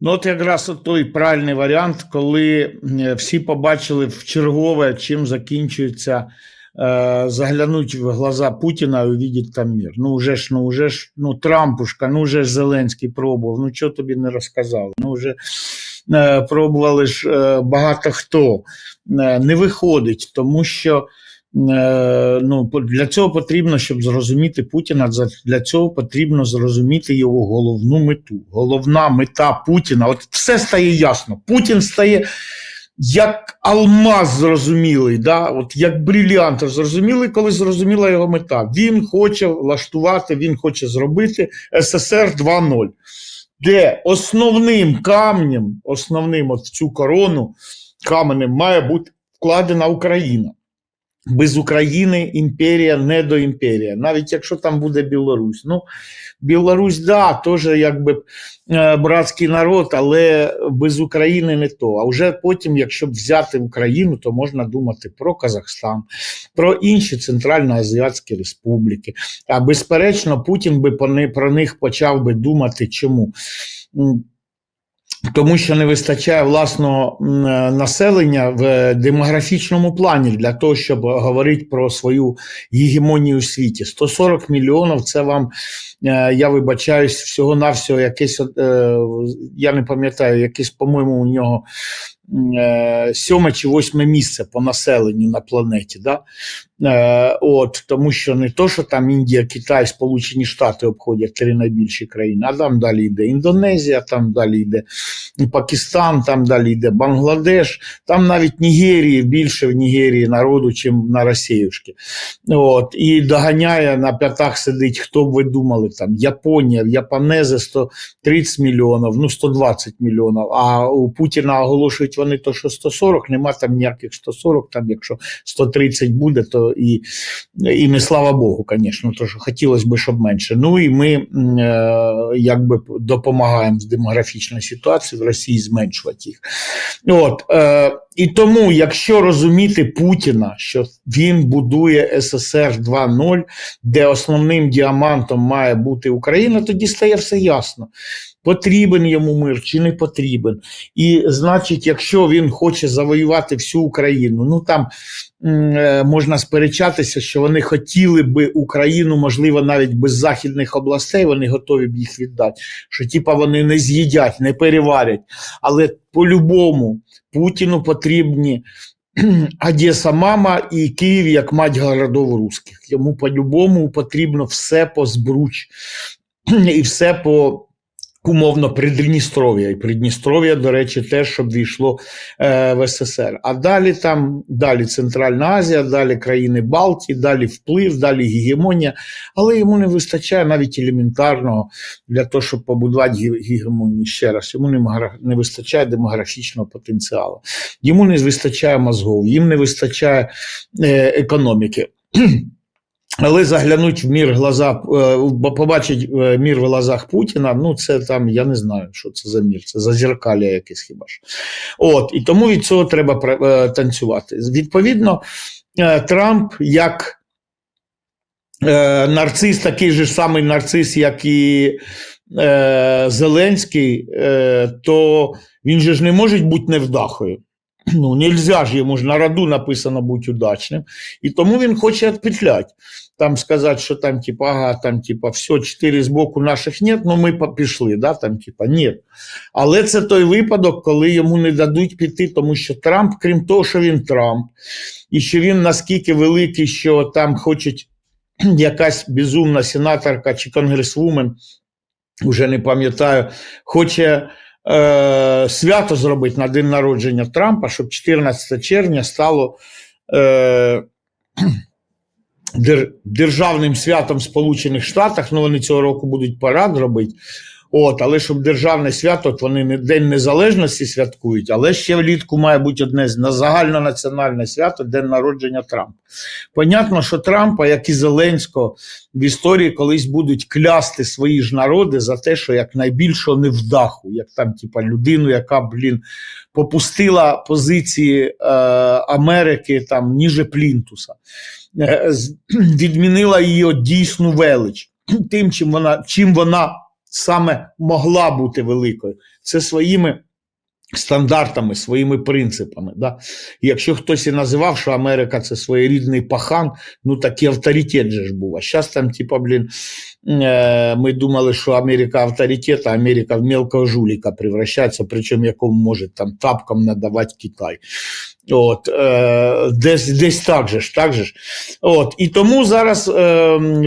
Ну, от якраз той правильний варіант, коли е, всі побачили в чергове, чим закінчується, е, заглянуть в глаза Путіна і увидіть там мир. Ну, вже ж, ну, вже ж, ну, Трампушка, ну, вже ж Зеленський пробував, ну, що тобі не розказали? Ну, вже е, пробували ж е, багато хто. Е, не виходить, тому що ну, для цього потрібно, щоб зрозуміти Путіна, для цього потрібно зрозуміти його головну мету. Головна мета Путіна, от все стає ясно. Путін стає як алмаз зрозумілий, да? от як бриліант зрозумілий, коли зрозуміла його мета. Він хоче влаштувати, він хоче зробити СССР 2.0, де основним камнем, основним от в цю корону каменем має бути вкладена Україна. Без України імперія не до імперія, навіть якщо там буде Білорусь. Ну, Білорусь, да, теж якби е, братський народ, але без України не то. А вже потім, якщо взяти Україну, то можна думати про Казахстан, про інші центральноазіатські республіки. А безперечно, Путін би про них почав би думати, чому. Тому що не вистачає власного е, населення в демографічному плані для того, щоб говорити про свою гегемонію у світі. 140 мільйонів це вам, е, я вибачаюсь, всього-навсього якесь, е, я не пам'ятаю, якесь, по-моєму, у нього сьоме чи восьме місце по населенню на планеті. Да? Е, от, тому що не то, що там Індія, Китай, Сполучені Штати обходять три найбільші країни, а там далі йде Індонезія, там далі йде Пакистан, там далі йде Бангладеш, там навіть Нігерії більше в Нігерії народу, чим на Росіюшки. От, і доганяє на п'ятах сидить, хто б ви думали, там Японія, в Японези 130 мільйонів, ну 120 мільйонів, а у Путіна оголошують вони то, що 140, нема там ніяких 140, там якщо 130 буде, то і, і не слава Богу, звісно, то що хотілося б, щоб менше. Ну і ми е, якби допомагаємо з демографічної ситуації в Росії зменшувати їх. От, е, і тому, якщо розуміти Путіна, що він будує СССР 2.0, де основним діамантом має бути Україна, тоді стає все ясно. Потрібен йому мир чи не потрібен. І значить, якщо він хоче завоювати всю Україну, ну там е, можна сперечатися, що вони хотіли би Україну, можливо, навіть без західних областей, вони готові б їх віддати. Що типа вони не з'їдять, не переварять. Але по-любому Путіну потрібні Одеса мама і Київ як мать городов русських. Йому по-любому потрібно все по збруч і все по. Умовно Придністров'я. І Придністров'я, до речі, теж щоб війшло е, в СССР. А далі там далі Центральна Азія, далі країни Балтії, далі вплив, далі гегемонія. Але йому не вистачає навіть елементарного для того, щоб побудувати ге- гегемонію ще раз. Йому не, не вистачає демографічного потенціалу. Йому не вистачає мозгов, їм не вистачає е, економіки. Але заглянуть в мір глаза, е, побачить е, мір в глазах Путіна, ну це там, я не знаю, що це за мір, це зазеркалля якесь хіба ж. От, і тому від цього треба е, танцювати. Відповідно, Трамп як нарцис, такий же самий нарцис, як і Зеленський, то він же ж не може бути невдахою. Ну, нельзя ж йому ж на роду написано бути удачним. І тому він хоче відпетлять. Там сказати, що там, типа, ага, там, типа, все, чотири з боку наших нет, ну ми пішли, да, там, типа, ні. Але це той випадок, коли йому не дадуть піти, тому що Трамп, крім того, що він Трамп, і що він наскільки великий, що там хочуть якась безумна сенаторка чи конгресвумен, уже не пам'ятаю, хоче е, свято зробити на день народження Трампа, щоб 14 червня стало е, дер, державним святом Сполучених Штатах. Ну, вони цього року будуть парад робити. От, але щоб державне свято, от вони не День Незалежності святкують, але ще влітку має бути одне на загальнонаціональне свято День народження Трампа. Понятно, що Трампа, як і Зеленського, в історії колись будуть клясти свої ж народи за те, що як найбільшого невдаху, як там, типа, людину, яка, блін, попустила позиції е, Америки там ніже Плінтуса, е, відмінила її дійсну велич тим, чим вона, чим вона саме могла бути великою, це своїми стандартами, своїми принципами. Да? Якщо хтось і називав, що Америка це своєрідний пахан, ну такий авторитет же ж був. А зараз там, типа, блін, е, ми думали, що Америка авторитет, а Америка в мелкого жуліка превращається, причому якому може там тапкам надавати Китай. От, е, десь, десь так же ж, так же ж. От, і тому зараз е,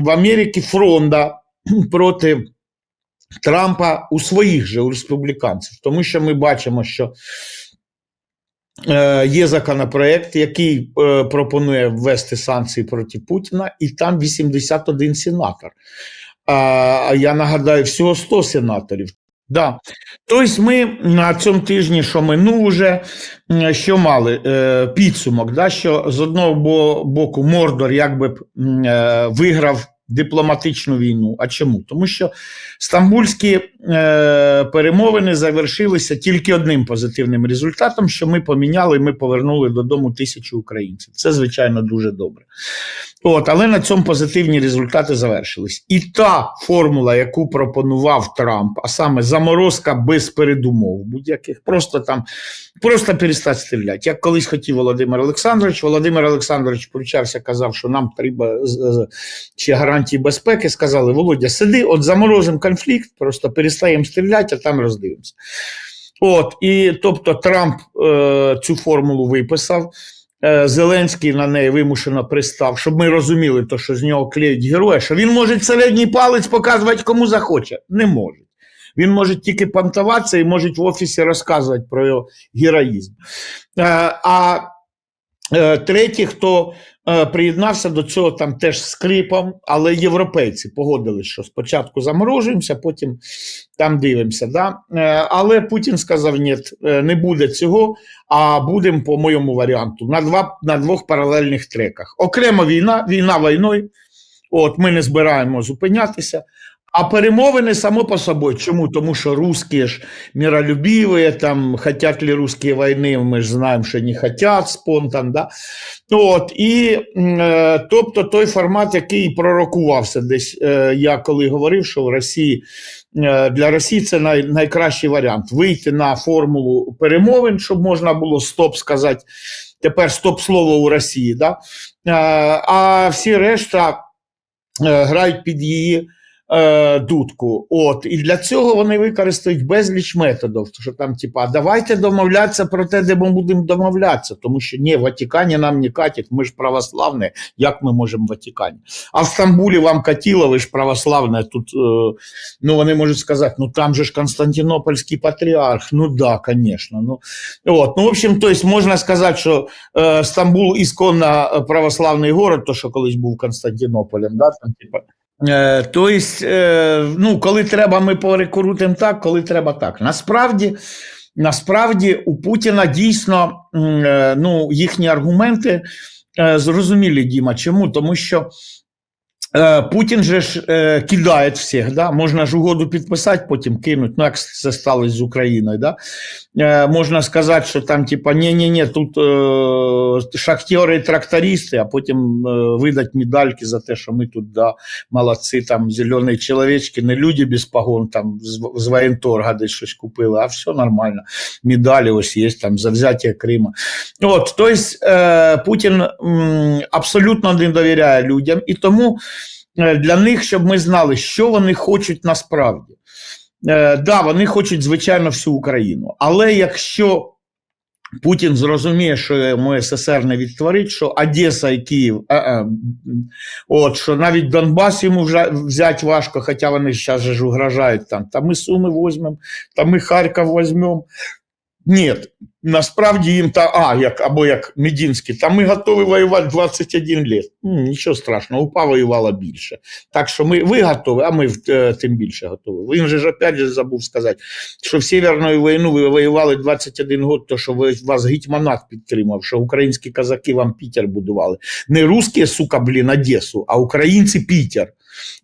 в Америці фронта проти Трампа у своїх же у республіканців, тому що ми бачимо, що е, є законопроект, який е, пропонує ввести санкції проти Путіна, і там 81 сенатор. А, я нагадаю, всього 100 сенаторів. Да. Тобто ми на цьому тижні, що минув уже, що мали е, підсумок, да, що з одного боку Мордор якби е, виграв дипломатичну війну. А чому? Тому що стамбульські е, перемовини завершилися тільки одним позитивним результатом, що ми поміняли, ми повернули додому тисячу українців. Це, звичайно, дуже добре. От, але на цьому позитивні результати завершились. І та формула, яку пропонував Трамп, а саме заморозка без передумов, будь-яких, просто там просто перестати стріляти. Як колись хотів Володимир Олександрович, Володимир Олександрович включався, казав, що нам треба ще гарантії безпеки. Сказали: Володя, сиди, от заморозимо конфлікт, просто перестаємо стріляти, а там роздивимося. От, і тобто Трамп е, цю формулу виписав. Е, Зеленський на неї вимушено пристав, щоб ми розуміли, то, що з нього клеють героя, що він може середній палець показувати кому захоче. Не може. Він може тільки понтуватися і може в офісі розказувати про його героїзм. Е, А е, третій, хто приєднався до цього там теж скрипом, але європейці погодились, що спочатку заморожуємося, потім там дивимося. Да? Е, Але Путін сказав: ні, е, не буде цього, а будемо по моєму варіанту на, два, на двох паралельних треках. Окремо війна, війна війною. От ми не збираємо зупинятися. А перемовини само по собою. Чому? Тому що русські ж миролюбиві, там хотять ли русські війни, ми ж знаємо, що не хотять спонтан. Да? От, і е, тобто той формат, який пророкувався десь, е, я коли говорив, що в Росії е, для Росії це най, найкращий варіант вийти на формулу перемовин, щоб можна було стоп сказати. Тепер стоп слово у Росії. Да? Е, а всі решта е, грають під її е, дудку. От, і для цього вони використають безліч методів. Що там, типа, давайте домовлятися про те, де ми будемо домовлятися, тому що ні, в Ватикані нам не катять, ми ж православні, як ми можемо в Ватикані? А в Стамбулі вам катіло, ви ж православне. Тут е, ну вони можуть сказати, ну там же ж Константинопольський патріарх. Ну да, звісно. Ну, от, ну, в общем, то есть можна сказати, що е, Стамбул ісконно православний город, то що колись був Константинополем, да, там, типа. Е, то е, ну, коли треба, ми порекрутимо так, коли треба так. Насправді, насправді у Путіна дійсно е, ну, їхні аргументи зрозумілі, Діма. Чому? Тому що Путін же ж е, кидає всіх, да? можна ж угоду підписати, потім кинуть, ну як це сталося з Україною. Да? Е, можна сказати, що там, типа, ні-ні-ні, тут е, шахтери і трактористи, а потім е, видать медальки за те, що ми тут да, молодці, там зелені чоловічки, не люди без погон, там з, з воєнторга десь щось купили, а все нормально. Медалі ось є там за взяття Крима. От, тобто е, Путін м, абсолютно не довіряє людям, і тому е, для них, щоб ми знали, що вони хочуть насправді. Е, да, вони хочуть, звичайно, всю Україну. Але якщо Путін зрозуміє, що йому СССР не відтворить, що Одеса і Київ, е, е, от, що навіть Донбас йому взяти важко, хоча вони зараз ж угрожають там, та ми Суми візьмемо, та ми Харків візьмемо. Ні, насправді їм та, а, як, або як Медінський, та ми готові воювати 21 лет. Нічого страшного, УПА воювала більше. Так що ми, ви готові, а ми е, тим більше готові. Він же ж опять же забув сказати, що в Северну війну ви воювали 21 год, то що ви, вас гетьманат підтримав, що українські казаки вам Пітер будували. Не русські, сука, блін, Одесу, а українці Пітер.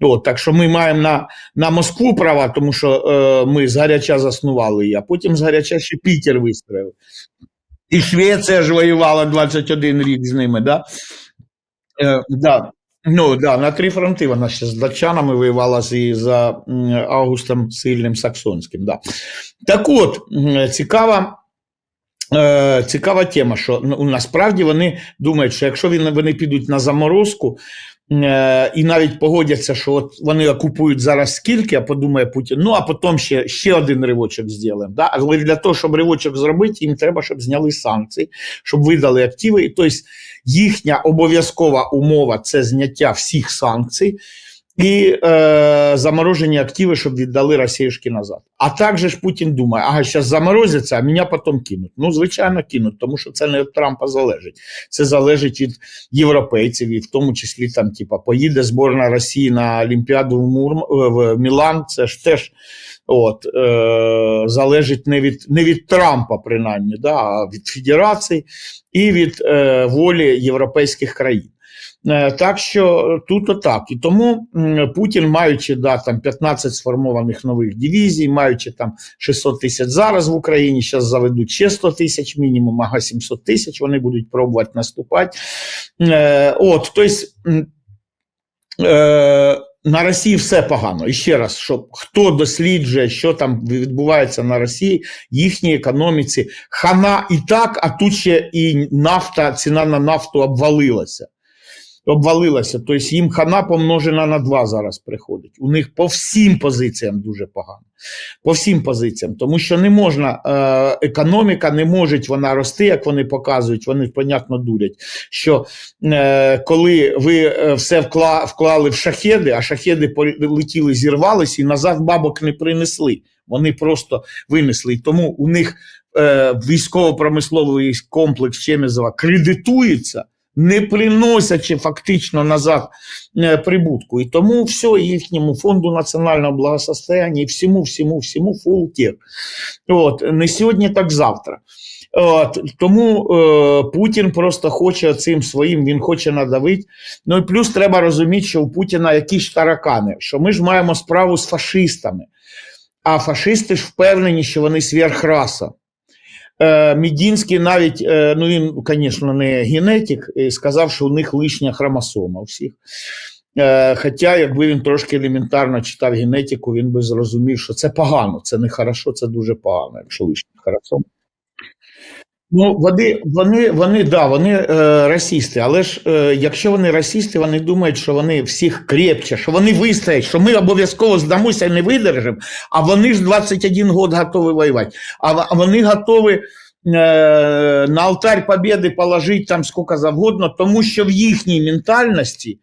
От, так що ми маємо на, на Москву права, тому що е, ми згаряча заснували її, а потім згаряча ще Пітер вистроїв. І Швеція ж воювала 21 рік з ними, да? Е, да. Ну да, на три фронти вона ще з датчанами воювала і за Августом Сильним Саксонським. Да. Так от, цікава. Е, цікава тема, що ну, насправді вони думають, що якщо вони підуть на заморозку і навіть погодяться, що от вони окупують зараз скільки, а подумає Путін, ну а потім ще, ще один ривочок зробимо. Да? Але для того, щоб ривочок зробити, їм треба, щоб зняли санкції, щоб видали активи. І тобто їхня обов'язкова умова це зняття всіх санкцій і е, заморожені активи, щоб віддали росіюшки назад. А також ж Путін думає, ага, зараз заморозяться, а мене потім кинуть. Ну, звичайно, кинуть, тому що це не від Трампа залежить. Це залежить від європейців, і в тому числі там, типа, поїде зборна Росії на Олімпіаду в, Мур... в Мілан. Це ж теж от, е, залежить не від, не від Трампа, принаймні, да, а від Федерації і від е, волі європейських країн. Е, Так що тут отак. І тому Путін, маючи да, там 15 сформованих нових дивізій, маючи там 600 тисяч зараз в Україні, зараз заведуть ще 100 тисяч мінімум, ага 700 тисяч, вони будуть пробувати наступати. Е, От, тобто, е, на Росії все погано. І ще раз, щоб хто досліджує, що там відбувається на Росії, їхній економіці, хана і так, а тут ще і нафта, ціна на нафту обвалилася обвалилася. Тобто їм хана помножена на два зараз приходить. У них по всім позиціям дуже погано. По всім позиціям, тому що не можна, е, економіка не може вона рости, як вони показують, вони понятно дурять. Що е, коли ви е, все вкла, вклали в шахеди, а шахеди полетіли, зірвались і назад бабок не принесли. Вони просто винесли. І тому у них військово-промисловий комплекс Чемезова кредитується не приносячи фактично назад е, прибутку. І тому все їхньому фонду національного благосостояння і всьому, всьому, всьому фул тек. От, не сьогодні, так завтра. От, тому е, Путін просто хоче цим своїм, він хоче надавити. Ну і плюс треба розуміти, що у Путіна якісь таракани, що ми ж маємо справу з фашистами. А фашисти ж впевнені, що вони сверхраса. Е, Мідінський навіть, е, ну він, звісно, не генетик, і сказав, що у них лишня хромосома всіх. Е, Хоча, якби він трошки елементарно читав генетику, він би зрозумів, що це погано, це не хорошо, це дуже погано, якщо лишня хромосома. Ну, вони, вони, вони, да, вони е, расісти, але ж е, якщо вони расісти, вони думають, що вони всіх крепче, що вони вистоять, що ми обов'язково здамося і не видержимо, а вони ж 21 год готові воювати. А, вони готові е, на алтарь побєди положити там скільки завгодно, тому що в їхній ментальності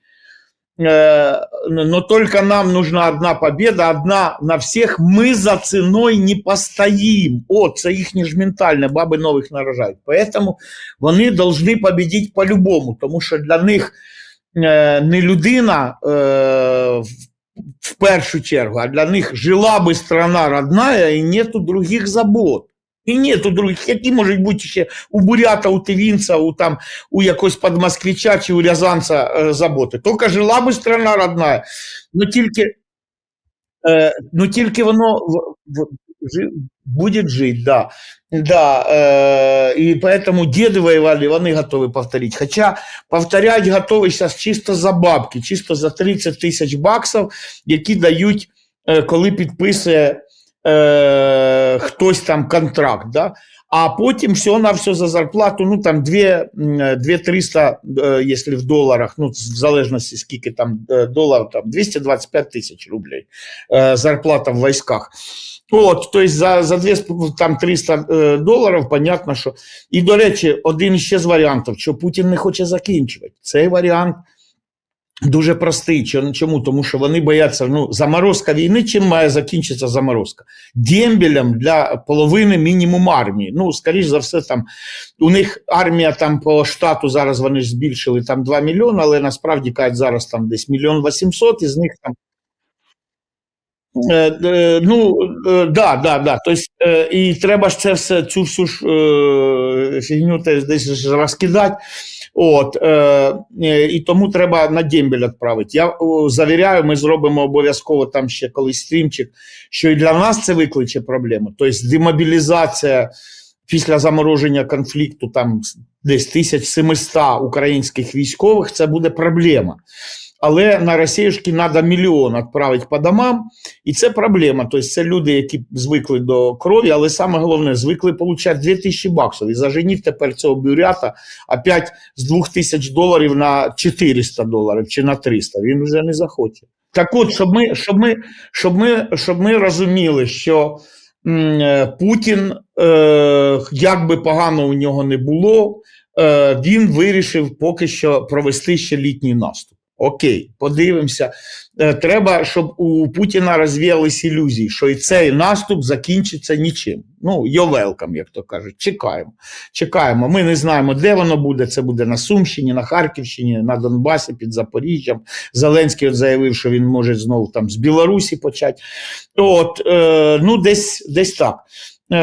но только нам нужна одна победа, одна на всех, мы за ценой не постоим. О, це їхнє ж ментальне, баби нових нарожають. Поэтому вони должны победить по-любому, тому що для них е, не людина е, в, в першу чергу, а для них жила би страна родная і нету других забот. І нету других, які можуть бути ще у бурята, у тивінця, у там у якогось подмосквича чи у рязанця е, заботи. Тільки жила би страна родная, ну тільки, е, ну тільки воно в, в, жи, буде жити, да. Да, э, и поэтому деды воевали, вони готові повторити. Хоча повторять готові зараз чисто за бабки, чисто за 30 тисяч баксів, які дають, е, коли підписує е, хтось там контракт. Да? А потім все на все за зарплату, ну там 2, 300, якщо в доларах, ну в залежності скільки там е, доларів, там 225 тисяч рублей е, зарплата в військах. От, тобто за, за 2, там 300 е, доларів, понятно, що. І, до речі, один ще з варіантів, що Путін не хоче закінчувати. Цей варіант дуже простий. Чому? Тому що вони бояться, ну, заморозка війни, чим має закінчитися заморозка? Дембелем для половини мінімум армії. Ну, скоріш за все, там у них армія там по штату зараз вони ж збільшили там 2 мільйони, але насправді кажуть, зараз там десь мільйон 800, із них там Ну, е, да, да, да. Тобто, е, і треба ж це все, цю всю ж е, фігню теж десь розкидати. От, е, е, і тому треба на дембель відправити. Я завіряю, ми зробимо обов'язково там ще колись стрімчик, що і для нас це викличе проблему. Тобто демобілізація після замороження конфлікту там десь 1700 українських військових це буде проблема. Але на Росіюшки треба мільйон відправити по домам, і це проблема. Тобто це люди, які звикли до крові, але саме головне, звикли отримати 2000 баксів. І заженіть тепер цього бюрята опять з 2000 доларів на 400 доларів чи на 300. Він вже не захоче. Так от, щоб ми, щоб ми, щоб ми, щоб ми розуміли, що е, Путін, е, як би погано у нього не було, е, він вирішив поки що провести ще літній наступ. Окей, подивимося. Е, Треба, щоб у Путіна розвіялись ілюзії, що і цей наступ закінчиться нічим. Ну, you're як то кажуть. Чекаємо. Чекаємо. Ми не знаємо, де воно буде. Це буде на Сумщині, на Харківщині, на Донбасі, під Запоріжжям. Зеленський от заявив, що він може знову там з Білорусі почати. От, е, ну, десь, десь так. Е,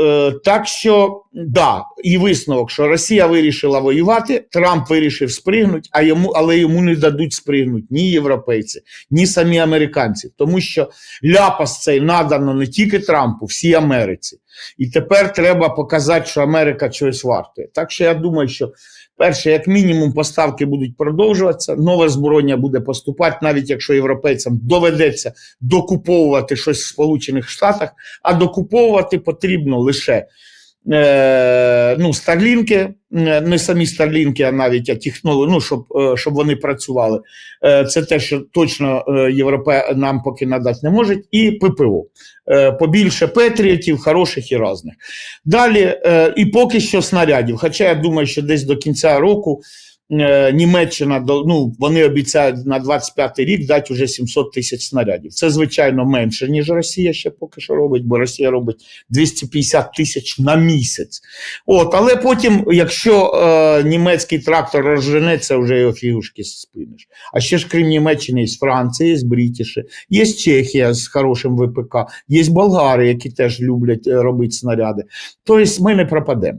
е, так що, да, і висновок, що Росія вирішила воювати, Трамп вирішив спригнути, а йому, але йому не дадуть спригнути ні європейці, ні самі американці, тому що ляпас цей надано не тільки Трампу, всій Америці. І тепер треба показати, що Америка чогось вартує. Так що я думаю, що перше, як мінімум, поставки будуть продовжуватися, нове озброєння буде поступати, навіть якщо європейцям доведеться докуповувати щось в Сполучених Штатах, а докуповувати потрібно лише ну, старлінки, е, не самі старлінки, а навіть а технології, ну, щоб, е, щоб вони працювали. Е, це те, що точно е, Європа нам поки надати не може, і ППО. Е, побільше петріотів, хороших і різних. Далі, е, і поки що снарядів. Хоча я думаю, що десь до кінця року е, Німеччина до- ну, вони обіцяють на 25 рік дати вже 700 тисяч снарядів. Це звичайно менше, ніж Росія ще поки що робить, бо Росія робить 250 тисяч на місяць. От, але потім, якщо е, німецький трактор розженеться, вже його фігушки спиниш. А ще ж крім Німеччини, є Франція, є Брітіші, є Чехія з хорошим ВПК, є Болгари, які теж люблять е, робити снаряди. Тобто ми не пропадемо.